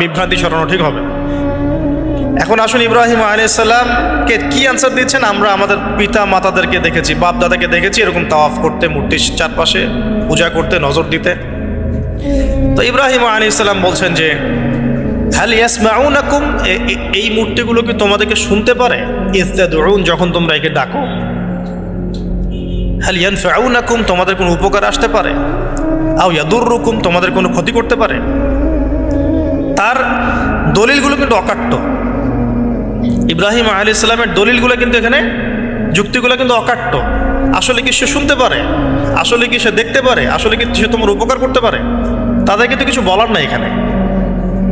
বিভ্রান্তি সরানো ঠিক হবে। এখন আসুন ইব্রাহিম আলাইসাল্লামকে কি অ্যান্সার দিচ্ছেন? আমরা আমাদের পিতা মাতাদেরকে দেখেছি, বাপ দাদাকে দেখেছি, এরকম তাওয়াফ করতে, মূর্তির চারপাশে পূজা করতে, নজর দিতে। তো ইব্রাহিম আলাইসাল্লাম বলছেন যে হ্যাল ইয়াসমাউনাকুম? এ- এ- এই মূর্তিগুলো কি তোমাদেরকে শুনতে পারে? ইস্তাদউন, যখন তোমরা একে ডাকো। হ্যাল ইয়ান ইয়ানফাউনাকুম? তোমাদের কোনো উপকার আসতে পারে। আও ইয়াদুররুকুম তোমাদের কোনো ক্ষতি করতে পারে। তার দলিলগুলো কিন্তু অকাট্য। ইব্রাহিম আলী ইসলামের দলিলগুলো কিন্তু এখানে, যুক্তিগুলো কিন্তু অকাট্য। আসলে কি সে শুনতে পারে? আসলে কি সে দেখতে পারে? আসলে কি সে তোমার উপকার করতে পারে? তাদের কিন্তু কিছু বলার নাই এখানে।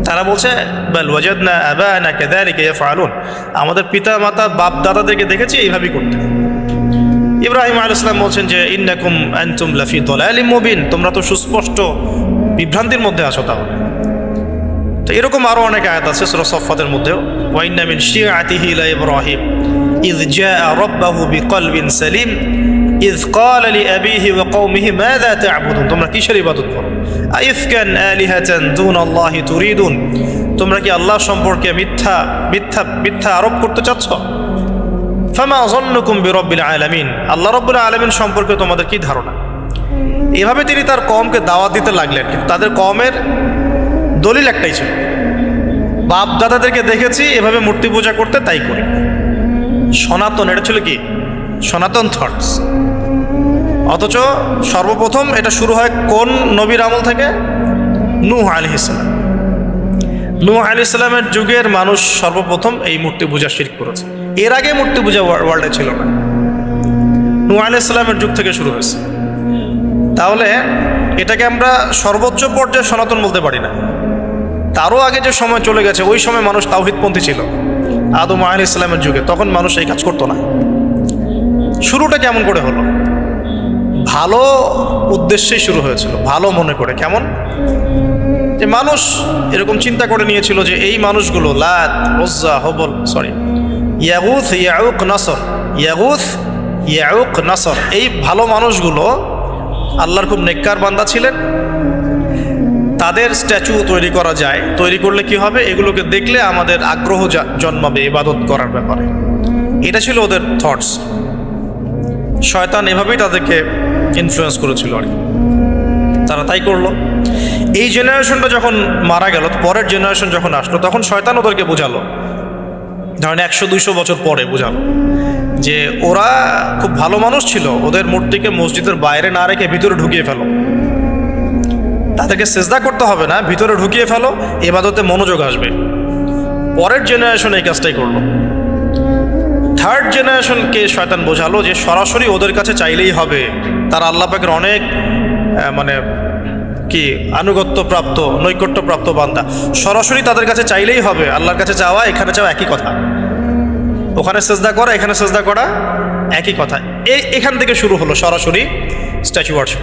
তারা বলছে আমাদের পিতা মাতা বাপ দাদাদেরকে দেখেছি এইভাবেই করতে। ইব্রাহিম আলাইহিস সালাম বলছেন যে, ইন্নাকুম লাফি দালালিম মুবিন। তোমরা তো সুস্পষ্ট বিভ্রান্তির মধ্যে আছো তাহলে। তো এরকম আরও অনেক আয়াত আছে সুরা সফাতের মধ্যেও ওয়াইন্না মিন শিয়াতিহি লা ইব্রাহিম إذ جاء ربه بقلب سليم إذ قال لأبيه وقومه ماذا تعبدون তোমরা কিসের ইবাদত করো আইফকান আলিহাতান দুন আল্লাহ তুরিদুন তোমরা কি আল্লাহ সম্পর্কে মিথ্যা মিথ্যা মিথ্যা আরোপ করতে চাচ্ছ ফামা জন্নুকুম বিরব্বিল আলামিন আল্লাহ রব্বুল আলামিন সম্পর্কে তোমাদের কি ধারণা এভাবে তিনি তার কমকে দাওয়াত দিতে লাগলেন কিন্তু তাদের কমের দলিল একটাই ছিল। বাপ দাদাদেরকে দেখেছি, এভাবে মূর্তি পূজা করতে তাই করি। সনাতন, এটা ছিল কি? সনাতন থটস অথচ সর্বপ্রথম এটা শুরু হয় কোন নবীর আমল থেকে? নূহ আলি ইসলাম নূহ আলি ইসলামের যুগের মানুষ সর্বপ্রথম এই মূর্তি পূজা শির করেছে। এর আগে মূর্তি পূজা ওয়ার্ল্ডে ছিল না। নূহ আলি ইসলামের যুগ থেকে শুরু হয়েছে। তাহলে এটাকে আমরা সর্বোচ্চ পর্যায়ে সনাতন বলতে পারি না। তারও আগে যে সময় চলে গেছে, ওই সময় মানুষ তাওহিদপন্থী ছিল। আদম আহ ইসলামের যুগে। তখন মানুষ এই কাজ করতো না। শুরুটা কেমন করে হলো? ভালো উদ্দেশ্যেই শুরু হয়েছিল। ভালো মনে করে। কেমন? যে মানুষ এরকম চিন্তা করে নিয়েছিল যে এই মানুষগুলো, লাত ওজ্জা হবল সরি ইয়াগুথ ইয়াউক, নাসর ইয়াগুথ ইয়াউক, নাসর, এই ভালো মানুষগুলো আল্লাহর খুব নেককার বান্দা ছিলেন। তাদের স্ট্যাচু তৈরি করা যায়। তৈরি করলে কি হবে? এগুলোকে দেখলে আমাদের আগ্রহ জন্মাবে ইবাদত করার ব্যাপারে। এটা ছিল ওদের থটস শয়তান এভাবেই তাদেরকে ইনফ্লুয়েন্স করেছিল আর কি। তারা তাই করল। এই জেনারেশনটা যখন মারা গেল, পরের জেনারেশন যখন আসলো, তখন শয়তান ওদেরকে বোঝালো। ধরেন একশো, দুইশো বছর পরে বোঝালো যে ওরা খুব ভালো মানুষ ছিল। ওদের মূর্তিকে মসজিদের বাইরে না রেখে ভিতরে ঢুকিয়ে ফেলো। তাদেরকে সেজদা করতে হবে না, ভিতরে ঢুকিয়ে ফেলো, এবাদতে মনোযোগ আসবে। পরের জেনারেশন এই কাজটাই করল। থার্ড জেনারেশনকে শয়তান বোঝালো যে সরাসরি ওদের কাছে চাইলেই হবে। তার আল্লাহ পাকের অনেক মানে কি আনুগত্য প্রাপ্ত নৈকট্য প্রাপ্ত বান্দা। সরাসরি তাদের কাছে চাইলেই হবে, আল্লাহর কাছে চাওয়া, এখানে চাওয়া একই কথা। ওখানে সেজদা করা, এখানে সেজদা করা একই কথা। এই এখান থেকে শুরু হলো সরাসরি স্ট্যাচু ওয়ার্শিপ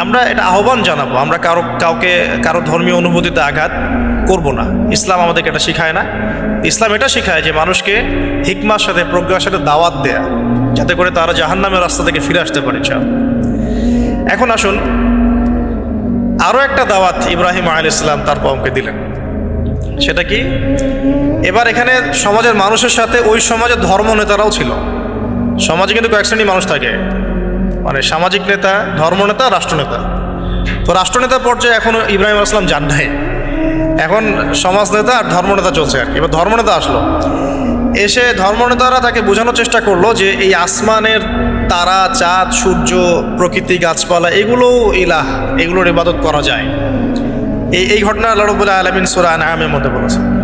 আমরা এটা আহ্বান জানাব। আমরা কারও, কাউকে, কারও ধর্মীয় অনুভূতিতে আঘাত করব না। ইসলাম আমাদেরকে এটা শেখায় না। ইসলাম এটা শেখায় যে মানুষকে হিকমার সাথে, প্রজ্ঞার সাথে দাওয়াত দেয়া, যাতে করে তারা জাহান্নামের রাস্তা থেকে ফিরে আসতে পারে। এখন আসুন আরও একটা দাওয়াত ইব্রাহিম আল ইসলাম তার কমকে দিলেন। সেটা কি? এবার এখানে সমাজের মানুষের সাথে ওই সমাজের ধর্ম নেতারাও ছিল। সমাজে কিন্তু কয়েক শ্রেণি মানুষ থাকে। মানে সামাজিক নেতা, ধর্মনেতা, রাষ্ট্রনেতা। তো রাষ্ট্রনেতা পর্যায়ে এখনও ইব্রাহিম আসলাম যান নাই। এখন সমাজ নেতা আর ধর্মনেতা চলছে আর কি। এবার ধর্মনেতা আসলো। এসে ধর্মনেতারা তাকে বোঝানোর চেষ্টা করল যে এই আসমানের তারা, চাঁদ, সূর্য, প্রকৃতি, গাছপালা এগুলো ইলাহ, এগুলোর ইবাদত করা যায়। এই এই ঘটনা আল্লাহ আলমিন সুরা আনামের মধ্যে বলেছে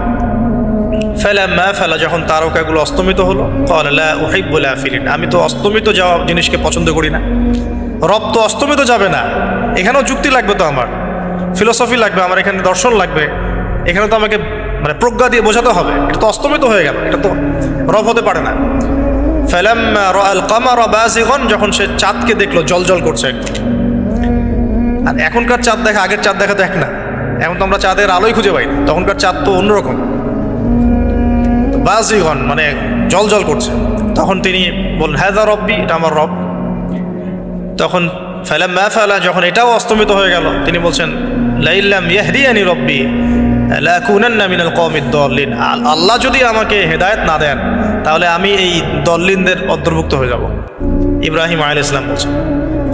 ফেলা মা ফেলা যখন তারকাগুলো অস্তমিত হলো আফিলিন আমি তো অস্তমিত যাওয়া জিনিসকে পছন্দ করি না। রব তো অস্তমিত যাবে না। এখানেও যুক্তি লাগবে তো আমার। ফিলোসফি লাগবে, আমার এখানে দর্শন লাগবে। এখানে তো আমাকে মানে প্রজ্ঞা দিয়ে বোঝাতে হবে। এটা তো অস্তমিত হয়ে গেল, এটা তো রব হতে পারে না। ফেলাম আল কামার বাজিগন যখন সে চাঁদকে দেখল জল জল করছে আর এখনকার চাঁদ দেখা, আগের চাঁদ দেখা তো এক না। এখন তো আমরা চাঁদের আলোই খুঁজে পাই তখনকার চাঁদ তো অন্যরকম। বাজিগন মানে জল জল করছে। তখন তিনি বললেন হ্যাঁ দা রব্বি, এটা আমার রব। তখন ফেলাম ম্যা ফেলা, যখন এটাও অস্তমিত হয়ে গেল, তিনি বলছেন লাইল্লাম ইয়াহদিয়ানি রব্বি আল্লাহ যদি আমাকে হেদায়েত না দেন, তাহলে আমি এই দল্লিনদের অন্তর্ভুক্ত হয়ে যাব। ইব্রাহিম আলাইহিস ইসলাম বলছেন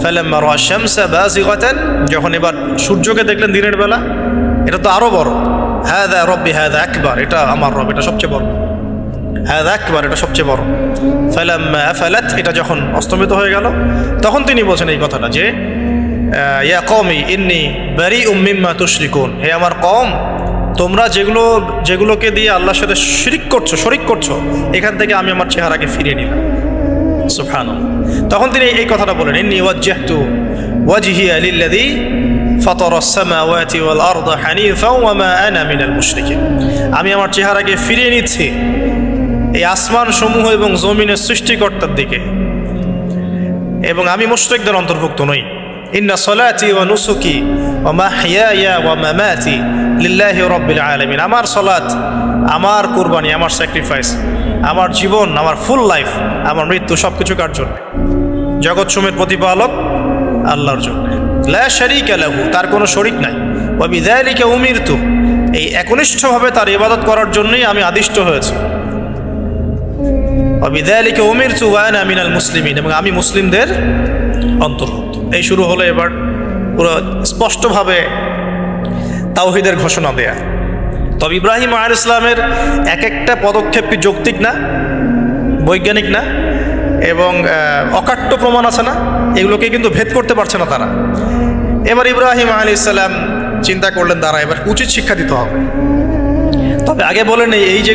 ফালাম্মা রা'a শামসা বাযিগাতান যখন এবার সূর্যকে দেখলেন দিনের বেলা, এটা তো আরও বড় হাদা রব্বি হাদা একবার এটা আমার রব, এটা সবচেয়ে বড়। হ্যাঁ একবার এটা সবচেয়ে বড়। ফেলাম ফেলাত এটা যখন অস্তমিত হয়ে গেল, তখন তিনি বলছেন এই কথাটা যে ইয়া কমি ইন্নি ব্যারি উম্মিম্মা তুশ্রিকুন। হে আমার কম তোমরা যেগুলো, যেগুলোকে দিয়ে আল্লাহর সাথে শিরিক করছ, শরিক করছ, এখান থেকে আমি আমার চেহারাকে ফিরিয়ে নিলাম। সুফান তখন তিনি এই কথাটা বলেন, ইন্নি ওয়াজ্জাহতু ওয়াজহি আলিল্লাদি ফতর সামাওয়াতি ওয়াল আরদ হানিফা ওয়া মা আনা মিনাল মুশরিকিন। আমি আমার চেহারাকে ফিরিয়ে নিচ্ছি এই আসমান সমূহ এবং জমিনের সৃষ্টিকর্তার দিকে। এবং আমি মুশরিকদের অন্তর্ভুক্ত নই। ইন্না সলাচি ও নুসুকি ওয়া মাহইয়ায়া ওয়া মামাতি লিল্লাহি রাব্বিল আলামিন। আমার সলাত আমার কুরবানি, আমার স্যাক্রিফাইস আমার জীবন, আমার ফুল লাইফ আমার মৃত্যু সব কিছু কার জন্য? জগৎ সুমের প্রতিপালক আল্লাহর জন্য। লা শারীকা লাহু, তার কোনো শরিক নাই। ওয়া বিযালিকা উমিরতু, এই একনিষ্ঠভাবে তার ইবাদত করার জন্যই আমি আদিষ্ট হয়েছি। অবিদালিকে উমির চুবায়না মিনাল মুসলিমিন, এবং আমি মুসলিমদের অন্তর্ভুক্ত। এই শুরু হলো এবার পুরো স্পষ্টভাবে তাওহিদের ঘোষণা দেয়া। তবে ইব্রাহিম আল ইসলামের এক একটা পদক্ষেপ কি যৌক্তিক না? বৈজ্ঞানিক না? এবং অকাট্য প্রমাণ আছে না? এগুলোকে কিন্তু ভেদ করতে পারছে না তারা। এবার ইব্রাহিম আলী ইসলাম চিন্তা করলেন তারা এবার উচিত শিক্ষা দিতে হবে। তবে আগে বলেন, এই যে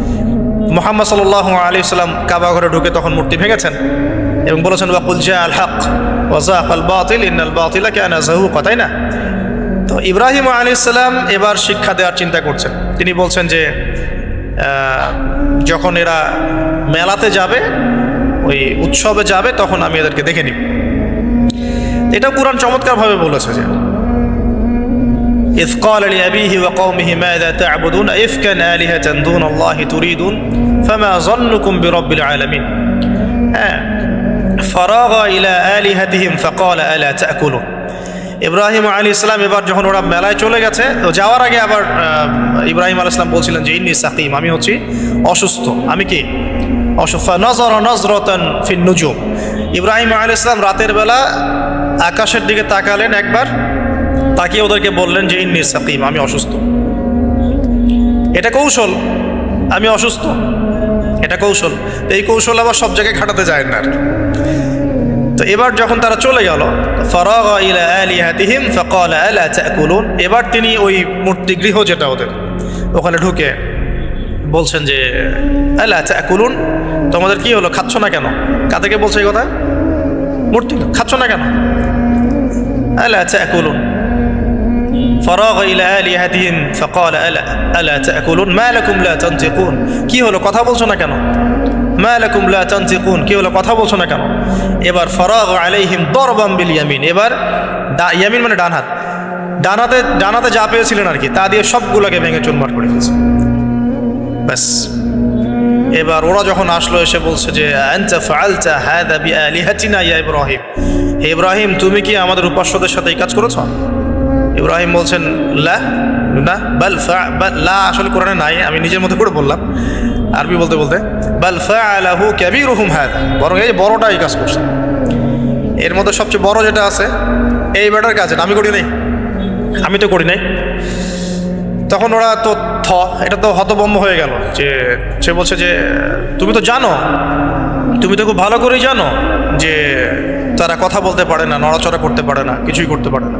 মোহাম্মদ সাল আলী সাল্লাম কাবা ঘরে ঢুকে তখন মূর্তি ভেঙেছেন এবং বলেছেন, ওয়াকুল জা আল হক ওয়াজাক আল বাতিল, ইন্নাল বাতিলা কেন জাহু কথাই না? তো ইব্রাহিম আলী সাল্লাম এবার শিক্ষা দেওয়ার চিন্তা করছেন। তিনি বলছেন যে যখন এরা মেলাতে যাবে, ওই উৎসবে যাবে, তখন আমি এদেরকে দেখে নিব। এটা কোরআন চমৎকারভাবে বলেছে যে إذ قال لأبيه وقومه ماذا تعبدون إفكا آلهة دون الله تريدون فما ظنكم برب العالمين آه. فراغ إلى آلهتهم فقال ألا تأكلون ইব্রাহিম আলী ইসলাম এবার যখন ওরা মেলায় চলে গেছে তো যাওয়ার আগে আবার আহ, ইব্রাহিম আলী ইসলাম বলছিলেন যে ইন্নি সাকিম আমি হচ্ছি অসুস্থ আমি কি অসুস্থ নজর নজরতন ফিন নুজুম ইব্রাহিম আলী ইসলাম রাতের বেলা আকাশের দিকে তাকালেন একবার তাকিয়ে ওদেরকে বললেন যে, ইন্নি সাকিম, আমি অসুস্থ। এটা কৌশল। আমি অসুস্থ। এটা কৌশল। তো এই কৌশল আবার সব জায়গায় খাটাতে যায় না তো এবার যখন তারা চলে গেল এবার তিনি ওই মূর্তি গৃহ যেটা ওদের, ওখানে ঢুকে বলছেন যে, আলা তাকুলুন, তোমাদের কি হলো? খাচ্ছ না কেন? কাদেরকে বলছে এই কথা? মূর্তি, খাচ্ছ না কেন? আলা তাকুলুন। ফরগ ইলা আলিহাদিহিম ফকল আলা আলা তাকুলুন মা লাকুম লা তানতিকুন কি হলো? কথা বলছো না কেন? মা লাকুম লা তানতিকুন কি হলো? কথা বলছো না কেন? এবার ফরগ আলাইহিম দরবাম বিল ইয়ামিন এবার ইয়ামিন মানে ডান হাত। ডানাতে ডানাতে যা পেয়েছিলেন আর কি, তা দিয়ে সবগুলোকে ভেঙে চুরমার করে দিয়েছে। ব্যাস। এবার ওরা যখন আসলো, এসে বলছে যে ইব্রাহিম? হে ইব্রাহিম, তুমি কি আমাদের উপাস্যদের সাথে এই কাজ করেছ? ইব্রাহিম বলছেন, লা, না, বাল ফা লা আসলে কোরআনে নাই, আমি নিজের মধ্যে করে বললাম। আরবি বলতে বলতে, বাল ফাআলাহু কাবীরুহুম হাদা, বরং এই বড়টা এই কাজ করছে। এর মধ্যে সবচেয়ে বড় যেটা আছে, এই বেটার কাজ আমি করি নাই। আমি তো করি নাই। তখন ওরা তো থ, এটা তো হতবম্ব হয়ে গেল যে, সে বলছে যে, তুমি তো জানো, তুমি তো খুব ভালো করেই জানো যে, তারা কথা বলতে পারে না, নড়াচড়া করতে পারে না, কিছুই করতে পারে না।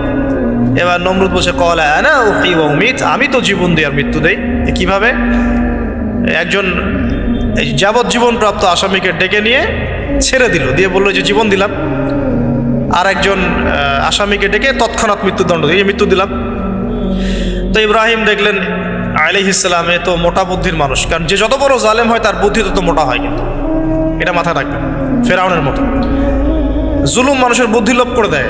এবার নমরুদ বলছে, কলা না উমিত আমি তো জীবন দিই আর মৃত্যু দেই। কীভাবে? একজন যাবজ্জীবন প্রাপ্ত আসামিকে ডেকে নিয়ে ছেড়ে দিল, দিয়ে বলল যে জীবন দিলাম। আর একজন আসামিকে ডেকে তৎক্ষণাৎ মৃত্যুদণ্ড দিয়ে মৃত্যু দিলাম। তো ইব্রাহিম দেখলেন আলিহ ইসলামে তো মোটা বুদ্ধির মানুষ। কারণ যে যত বড় জালেম হয়, তার বুদ্ধি তত মোটা হয় কিন্তু। এটা মাথায় রাখবেন, ফেরাউনের মতো। জুলুম মানুষের বুদ্ধি লোপ করে দেয়।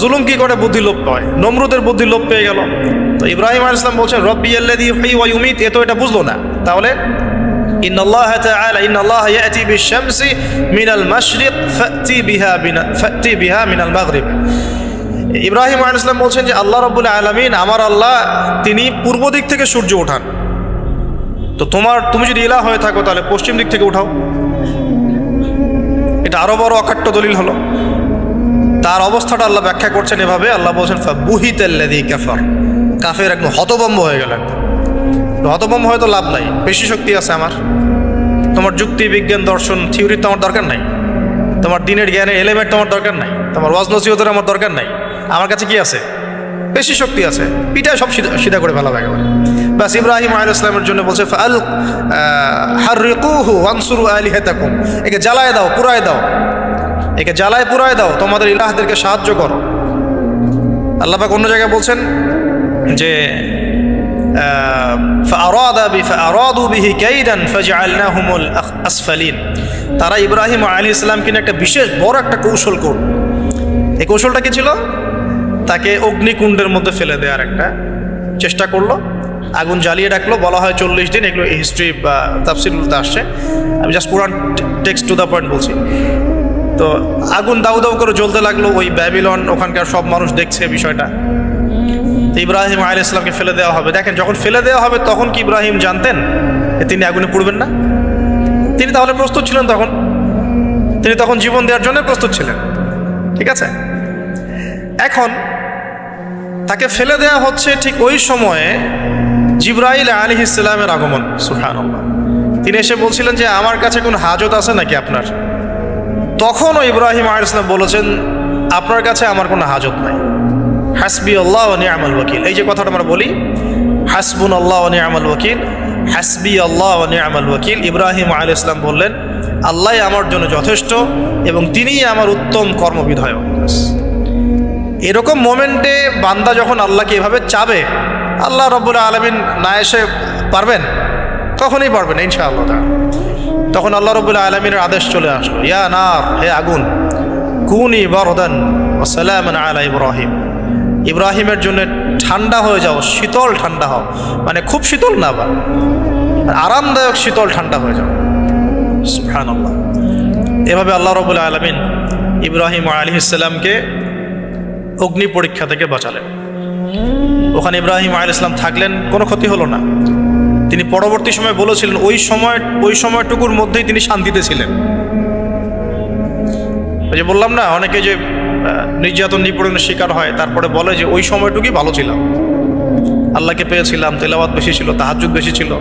জুলুম কি করে বুদ্ধি লোপ পায় নমরুদের বুদ্ধি লোপ পেয়ে গেল তো ইব্রাহিম আল ইসলাম বলছেন রব্বি আল্লাদি হাই ওয়া ইউমিত এ তো এটা বুঝলো না তাহলে إن الله تعالى إن الله يأتي بالشمس من المشرق فأتي بها بنا فأتي بها من المغرب ইব্রাহিম আল ইসলাম বলছেন যে আল্লাহ রব্বুল আলমিন আমার আল্লাহ তিনি পূর্ব দিক থেকে সূর্য ওঠান তো তোমার তুমি যদি ইলা হয়ে থাকো তাহলে পশ্চিম দিক থেকে উঠাও এটা আরো বড় অকাট্য দলিল হলো তার অবস্থাটা আল্লাহ ব্যাখ্যা করছেন এভাবে। আল্লাহ বলছেন বুহিতাল্লাদি কাফার। কাফের একদম হতবম্ব হয়ে গেল তো হতবম্ব হয়তো লাভ নাই। বেশি শক্তি আছে আমার। তোমার যুক্তি, বিজ্ঞান, দর্শন থিওরির তো আমার দরকার নাই। তোমার দিনের জ্ঞানের এলিমেন্ট তোমার দরকার নাই। তোমার ওয়াজ নসিহতের আমার দরকার নাই। আমার কাছে কি আছে? বেশি শক্তি আছে। পিঠায় সব সিধা সিধা করে ফেলা একেবারে। ব্যাস, ইব্রাহিম আল ইসলামের জন্য বলছে আল হার ফাল হারিকুহু ওয়ানসুরু আলিহাতাকুম। একে জ্বালায় দাও পুরায় দাও। একে জ্বালায় পুরায় দাও, তোমাদের ইলাহদেরকে সাহায্য করো। আল্লাপাক অন্য জায়গায় বলছেন যে তারা ইব্রাহিম আলী ইসলাম কিনে একটা বিশেষ বড় একটা কৌশল করল। এই কৌশলটা কি ছিল? তাকে অগ্নিকুণ্ডের মধ্যে ফেলে দেওয়ার একটা চেষ্টা করল। আগুন জ্বালিয়ে ডাকলো, বলা হয় চল্লিশ দিন, এগুলো হিস্ট্রি বা তাফসিলগুলোতে আসছে। আমি জাস্ট পুরান টেক্সট টু দ্য পয়েন্ট বলছি। তো আগুন দাউ দাউ করে জ্বলতে লাগল, ওই ব্যাবিলন ওখানকার সব মানুষ দেখছে বিষয়টা। ইব্রাহিম আলী ইসলামকে ফেলে দেওয়া হবে। দেখেন, যখন ফেলে দেওয়া হবে, তখন কি ইব্রাহিম জানতেন তিনি আগুনে পুড়বেন না? তিনি তাহলে প্রস্তুত ছিলেন তখন? তিনি তখন জীবন দেওয়ার জন্য প্রস্তুত ছিলেন। ঠিক আছে? এখন তাকে ফেলে দেওয়া হচ্ছে ঠিক ওই সময়ে জিব্রাইল আলী ইসলামের আগমন সুহান তিনি এসে বলছিলেন যে, আমার কাছে কোনো হাজত আছে নাকি আপনার? তখনও ইব্রাহিম আলাইসলাম বলেছেন, আপনার কাছে আমার কোনো হাজত নাই। হাসবি আল্লাহ নিয়ামল ওয়াকিল। এই যে কথাটা আমরা বলি হাসবুন আল্লাহ নিয়ামল ওয়াকিল হাসবি আল্লাহ নিয়ামল ওয়াকিল। ইব্রাহিম আল ইসলাম বললেন, আল্লাহ আমার জন্য যথেষ্ট এবং তিনিই আমার উত্তম কর্মবিধায়ক। এরকম মোমেন্টে বান্দা যখন আল্লাহকে এভাবে চাবে, আল্লাহ রব্বুল আলমিন না এসে পারবেন? কখনই পারবেন ইনশাআল্লাহ। তখন আল্লাহ রবুল্লা আলমিনের আদেশ চলে আসলো, ইয়া নার, হে আগুন, কুনি বরদান সালাম আলা ইব্রাহিম। ইব্রাহিমের জন্য ঠান্ডা হয়ে যাও, শীতল ঠান্ডা হও। মানে খুব শীতল না বা আরামদায়ক শীতল ঠান্ডা হয়ে যাও। আল্লাহ এভাবে আল্লাহ রবুল্লা আলমিন ইব্রাহিম আলী অগ্নি পরীক্ষা থেকে বাঁচালেন। ওখানে ইব্রাহিম আলী ইসলাম থাকলেন, কোনো ক্ষতি হলো না। তিনি পরবর্তী সময় বলেছিলেন, ওই সময় ওই সময়টুকুর মধ্যেই তিনি শান্তিতে ছিলেন। যে বললাম না, অনেকে যে নির্যাতন নিপীড়নের শিকার হয়, তারপরে বলে যে, ওই সময়টুকুই ভালো ছিলাম। আল্লাহকে পেয়েছিলাম, তেলাওয়াত বেশি ছিল তাহাজুদ বেশি ছিল।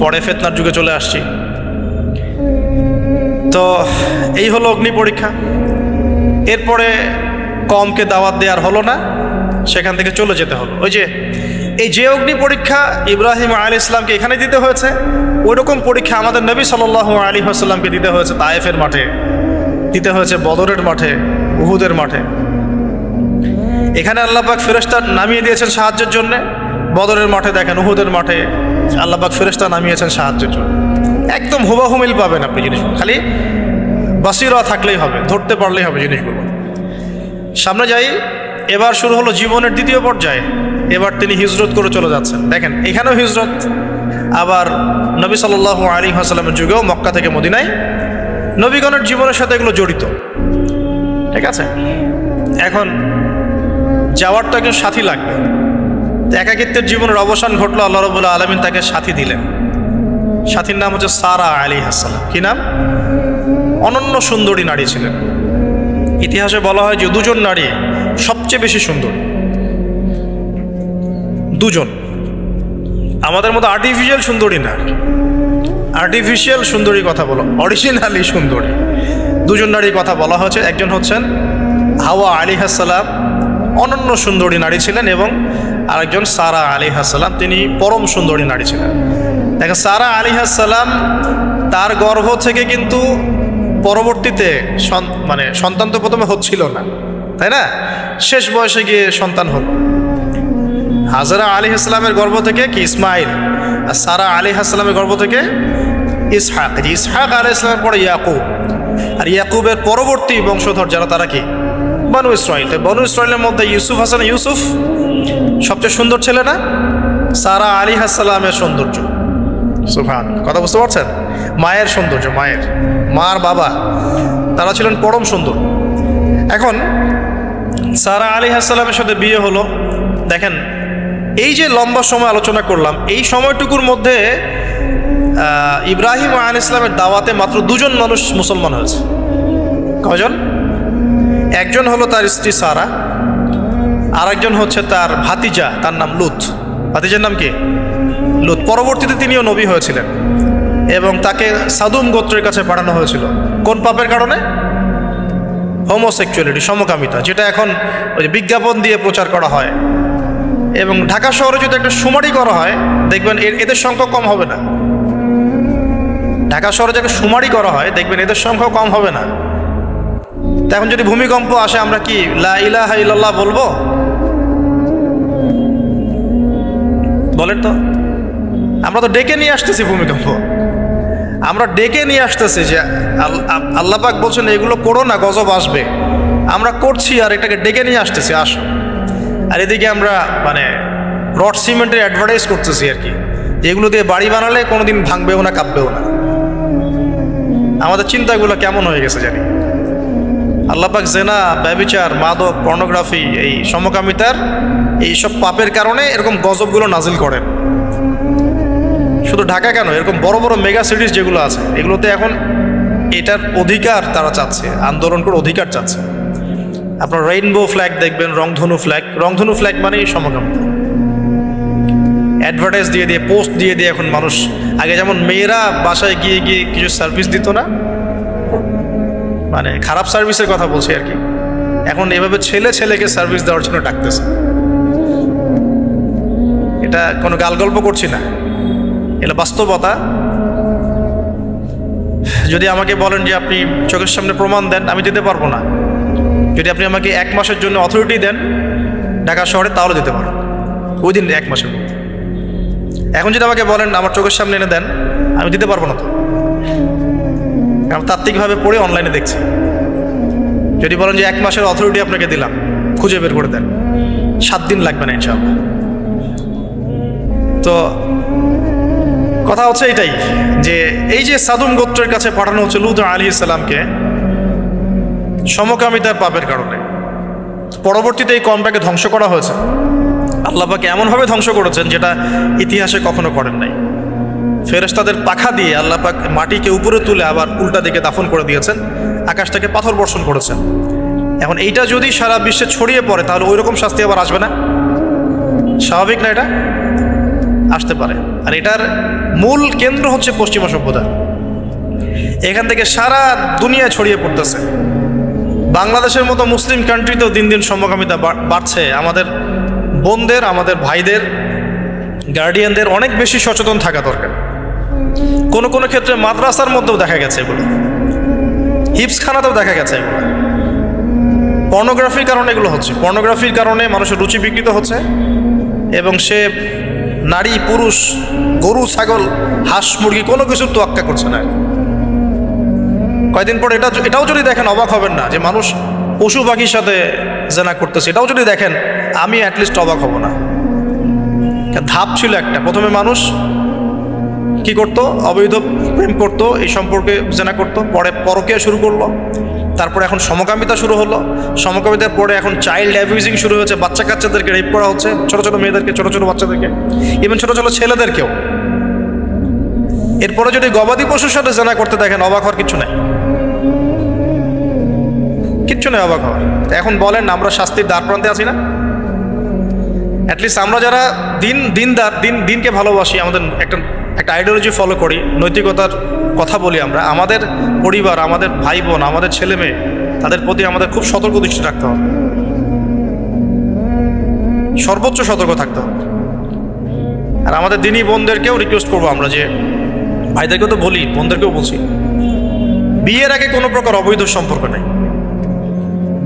পরে ফেতনার যুগে চলে আসছি। তো এই হলো অগ্নি পরীক্ষা। এরপরে কমকে দাওয়াত দেওয়ার হলো না, সেখান থেকে চলে যেতে হলো। ওই যে এই যে অগ্নি পরীক্ষা ইব্রাহিম আলী ইসলামকে এখানে দিতে হয়েছে ওই রকম পরীক্ষা আমাদের নবী সাল আলী আসাল্লামকে দিতে হয়েছে তায়েফের মাঠে, দিতে হয়েছে বদরের মাঠে, উহুদের মাঠে। এখানে আল্লাহবাক ফেরেস্তা নামিয়ে দিয়েছেন সাহায্যের জন্যে, বদরের মাঠে দেখেন, উহুদের মাঠে আল্লাহবাক ফেরেস্তা নামিয়েছেন সাহায্যের জন্য। একদম হুবাহুমিল পাবেন আপনি জিনিসগুলো, খালি বাসিরা থাকলেই হবে, ধরতে পারলেই হবে জিনিসগুলো। সামনে যাই, এবার শুরু হলো জীবনের দ্বিতীয় পর্যায়ে। এবার তিনি হিজরত করে চলে যাচ্ছেন। দেখেন, এখানেও হিজরত। আবার নবী সাল আলী হাসালামের যুগেও মক্কা থেকে মদিনায় নবীগণের জীবনের সাথে এগুলো জড়িত। ঠিক আছে? এখন যাওয়ার তো একজন সাথী লাগবে। একাকিত্বের জীবনের অবসান ঘটলো, আল্লাহ রবুল্লা আলমিন তাকে সাথী দিলেন। সাথীর নাম হচ্ছে সারা আলী হাসালাম কি নাম? অনন্য সুন্দরী নারী ছিলেন। ইতিহাসে বলা হয় যে দুজন নারী সবচেয়ে বেশি সুন্দর। দুজন। আমাদের মতো আর্টিফিশিয়াল সুন্দরী না। আর্টিফিশিয়াল সুন্দরী কথা বলো অরিজিনালি সুন্দরী। দুজন নারীর কথা বলা হয়েছে, একজন হচ্ছেন হাওয়া আলী হাসালাম, অনন্য সুন্দরী নারী ছিলেন এবং আরেকজন সারা আলী হাসালাম, তিনি পরম সুন্দরী নারী ছিলেন। দেখেন, সারা আলী হাসালাম তার গর্ভ থেকে কিন্তু পরবর্তীতে মানে সন্তান তো প্রথমে হচ্ছিল না, তাই না? শেষ বয়সে গিয়ে সন্তান হল। হাজারা আলী ইসলামের গর্ভ থেকে কি ইসমাইল? আর সারা আলী হাসলামের গর্ভ থেকে ইসহাক। ইসহাক আলী ইসলামের পরে ইয়াকুব। আর ইয়াকুবের পরবর্তী বংশধর যারা, তারা কি? বনু ইসরাইল। তো বানু ইসরাইলের মধ্যে ইউসুফ হাসান ইউসুফ সবচেয়ে সুন্দর ছেলে না? সারা আলী হাসালামের সৌন্দর্য। সুফান কথা বুঝতে পারছেন? মায়ের সৌন্দর্য, মায়ের। মার বাবা। তারা ছিলেন পরম সুন্দর। এখন সারা আলী হাসালামের সাথে বিয়ে হলো। দেখেন এই যে লম্বা সময় আলোচনা করলাম, এই সময়টুকুর মধ্যে ইব্রাহিম আল ইসলামের দাওয়াতে মাত্র দুজন মানুষ মুসলমান হয়েছে। কজন একজন হলো তার স্ত্রী সারা, আরেকজন হচ্ছে তার ভাতিজা, তার নাম লুত। ভাতিজার নাম কি? লুত। পরবর্তীতে তিনিও নবী হয়েছিলেন এবং তাকে সাদুম গোত্রের কাছে পাঠানো হয়েছিল। কোন পাপের কারণে? হোমোসেক্সুয়ালিটি সমকামিতা, যেটা এখন ওই বিজ্ঞাপন দিয়ে প্রচার করা হয়। এবং ঢাকা শহরে যদি একটা সুমারি করা হয়, দেখবেন এদের সংখ্যা কম হবে না। ঢাকা শহরে যাকে সুমারি করা হয়, দেখবেন এদের সংখ্যা কম হবে না। এখন যদি ভূমিকম্প আসে, আমরা কি লা ইলাহা ইল্লাল্লাহ বলব? বলেন তো। আমরা তো ডেকে নিয়ে আসতেছি ভূমিকম্প। আমরা ডেকে নিয়ে আসতেছি যে আল- আ- আল্লাহ পাক বলছেন, এগুলো করো না, গজব আসবে। আমরা করছি আর এটাকে ডেকে নিয়ে আসতেছি, আসো। আর এদিকে আমরা মানে রড সিমেন্টের অ্যাডভার্টাইজ করতেছি আর কি। এগুলো দিয়ে বাড়ি বানালে কোনোদিন ভাঙবেও না, কাঁপবেও না। আমাদের চিন্তাগুলো কেমন হয়ে গেছে জানি। আল্লাপাক জেনা, ব্যবিচার, মাদক পর্নোগ্রাফি এই সমকামিতার এই সব পাপের কারণে এরকম গজবগুলো নাজিল করেন। শুধু ঢাকা কেন? এরকম বড় বড় মেগা সিটিজ যেগুলো আছে, এগুলোতে এখন এটার অধিকার তারা চাচ্ছে, আন্দোলন করে অধিকার চাচ্ছে। আপনার রেইনবো ফ্ল্যাগ দেখবেন, রংধনু ফ্ল্যাগ রংধনু ফ্ল্যাগ মানেই সমকামিতা অ্যাডভার্টাইজ দিয়ে দিয়ে পোস্ট দিয়ে দিয়ে এখন মানুষ, আগে যেমন মেয়েরা বাসায় গিয়ে গিয়ে কিছু সার্ভিস দিত না মানে খারাপ সার্ভিসের কথা বলছি আর কি। এখন এভাবে ছেলে ছেলেকে সার্ভিস দেওয়ার জন্য ডাকতেছে। এটা কোনো গাল গল্প করছি না। এটা বাস্তবতা। যদি আমাকে বলেন যে আপনি চোখের সামনে প্রমাণ দেন, আমি দিতে পারব না। যদি আপনি আমাকে এক মাসের জন্য অথরিটি দেন ঢাকা শহরে, তাহলে দিতে পারব ওই দিন এক মাসের মধ্যে। এখন যদি আমাকে বলেন আমার চোখের সামনে এনে দেন, আমি দিতে পারব না তো। কারণ তাত্ত্বিকভাবে পড়ে অনলাইনে দেখছি। যদি বলেন যে এক মাসের অথরিটি আপনাকে দিলাম, খুঁজে বের করে দেন। সাত দিন লাগবে না, ইনশাআল্লাহ। তো কথা হচ্ছে এটাই যে, এই যে সাদুম গোত্রের কাছে পাঠানো হচ্ছে লুদ আলী ইসলামকে সমকামিতার পাপের কারণে। পরবর্তীতে এই কমটাকে ধ্বংস করা হয়েছে। আল্লাপাকে এমনভাবে ধ্বংস করেছেন যেটা ইতিহাসে কখনো করেন নাই। ফেরেশতাদের পাখা দিয়ে আল্লাপাক মাটিকে উপরে তুলে আবার উল্টা দিকে দাফন করে দিয়েছেন, আকাশটাকে পাথর বর্ষণ করেছেন। এখন এইটা যদি সারা বিশ্বে ছড়িয়ে পড়ে, তাহলে ওই রকম শাস্তি আবার আসবে না? স্বাভাবিক না এটা? আসতে পারে। আর এটার মূল কেন্দ্র হচ্ছে পশ্চিমা সভ্যতা। এখান থেকে সারা দুনিয়া ছড়িয়ে পড়তেছে। বাংলাদেশের মতো মুসলিম কান্ট্রিতেও দিন দিন সমকামিতা বাড়ছে। আমাদের বোনদের, আমাদের ভাইদের গার্ডিয়ানদের অনেক বেশি সচেতন থাকা দরকার। কোনো কোনো ক্ষেত্রে মাদ্রাসার মধ্যেও দেখা গেছে এগুলো। হিপসখানাতেও দেখা গেছে এগুলো। পর্নোগ্রাফির কারণে এগুলো হচ্ছে। পর্নোগ্রাফির কারণে মানুষের রুচি বিকৃত হচ্ছে এবং সে নারী, পুরুষ, গরু, ছাগল, হাঁস, মুরগি কোনো কিছুর তোয়াক্কা করছে না। কয়দিন পর এটা এটাও যদি দেখেন অবাক হবেন না যে মানুষ পশু পাখির সাথে জেনা করতেছে। এটাও যদি দেখেন, আমি অ্যাটলিস্ট অবাক হব না। ধাপ ছিল একটা। প্রথমে মানুষ কি করত? অবৈধ প্রেম করত, এই সম্পর্কে জেনা করত, পরে পরকীয়া শুরু করল, তারপরে এখন সমকামিতা শুরু হলো। সমকামিতার পরে এখন চাইল্ড অ্যাবিউজিং শুরু হয়েছে বাচ্চা কাচ্চাদেরকে রেপ করা হচ্ছে, ছোট ছোট মেয়েদেরকে, ছোট ছোট বাচ্চাদেরকে ইভেন ছোট ছোট ছেলেদেরকেও। এরপরে যদি গবাদি পশুর সাথে জেনা করতে দেখেন, অবাক হওয়ার কিছু নাই। কিচ্ছু নেই অবাক হওয়ার। এখন বলেন আমরা শাস্তির দ্বার প্রান্তে আছি না? অ্যাটলিস্ট আমরা যারা দিন দিন দিনদার, দিন, দিনকে ভালোবাসি, আমাদের একটা একটা আইডিওলজি ফলো করি, নৈতিকতার কথা বলি আমরা, আমাদের পরিবার, আমাদের ভাই বোন আমাদের ছেলে মেয়ে তাদের প্রতি আমাদের খুব সতর্ক দৃষ্টি রাখতে হবে। সর্বোচ্চ সতর্ক থাকতে হবে। আর আমাদের দিনই বোনদেরকেও রিকোয়েস্ট করব আমরা যে, ভাইদেরকেও তো বলি, বোনদেরকেও বলছি, বিয়ের আগে কোনো প্রকার অবৈধ সম্পর্ক নেই।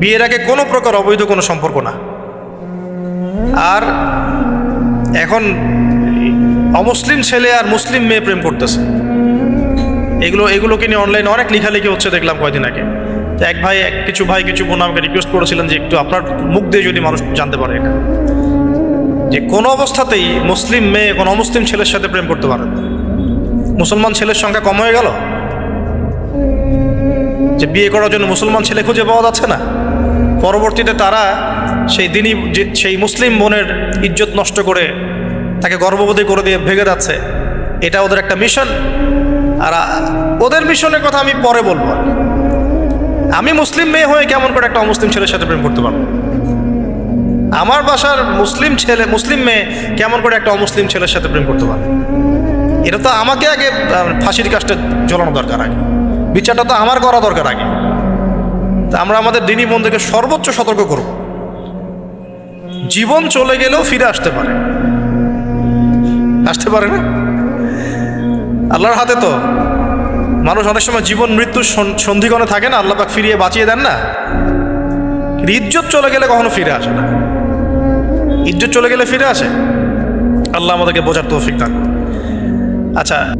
বিয়ের আগে কোনো প্রকার অবৈধ কোনো সম্পর্ক না। আর এখন অমুসলিম ছেলে আর মুসলিম মেয়ে প্রেম করতেছে। এগুলো, এগুলোকে নিয়ে অনলাইনে অনেক লেখালেখি হচ্ছে দেখলাম কয়দিন আগে। তো এক ভাই, এক কিছু ভাই কিছু বোন আমাকে রিকোয়েস্ট করেছিলেন যে একটু আপনার মুখ দিয়ে যদি মানুষ জানতে পারে। এটা যে কোনো অবস্থাতেই মুসলিম মেয়ে, কোনো অমুসলিম ছেলের সাথে প্রেম করতে পারে। মুসলমান ছেলের সংখ্যা কম হয়ে গেল? যে বিয়ে করার জন্য মুসলমান ছেলে খুঁজে পাওয়া যাচ্ছে না? পরবর্তীতে তারা সেই দিনই সেই মুসলিম বোনের ইজ্জত নষ্ট করে তাকে গর্ভবতী করে দিয়ে ভেঙে যাচ্ছে এটা ওদের একটা মিশন আর ওদের মিশনের কথা আমি পরে বলব। আমি মুসলিম মেয়ে হয়ে কেমন করে একটা অমুসলিম ছেলের সাথে প্রেম করতে পারব? আমার বাসার মুসলিম ছেলে, মুসলিম মেয়ে কেমন করে একটা অমুসলিম ছেলের সাথে প্রেম করতে পারবে? এটা তো আমাকে আগে ফাঁসির কাজটা জ্বলানো দরকার আগে। বিচারটা তো আমার করা দরকার আগে। আমরা আমাদের দিনী বন্ধুকে সর্বোচ্চ সতর্ক করব। জীবন চলে গেলেও ফিরে আসতে পারে। আসতে পারে না? আল্লাহর হাতে তো মানুষ অনেক সময় জীবন মৃত্যুর সন- সন্ধিগণে থাকে না আল্লাহ পাক ফিরিয়ে বাঁচিয়ে দেন না। ইজ্জত চলে গেলে কখনো ফিরে আসে না। ইজ্জত চলে গেলে ফিরে আসে। আল্লাহ আমাদেরকে বোঝার তৌফিক দান আচ্ছা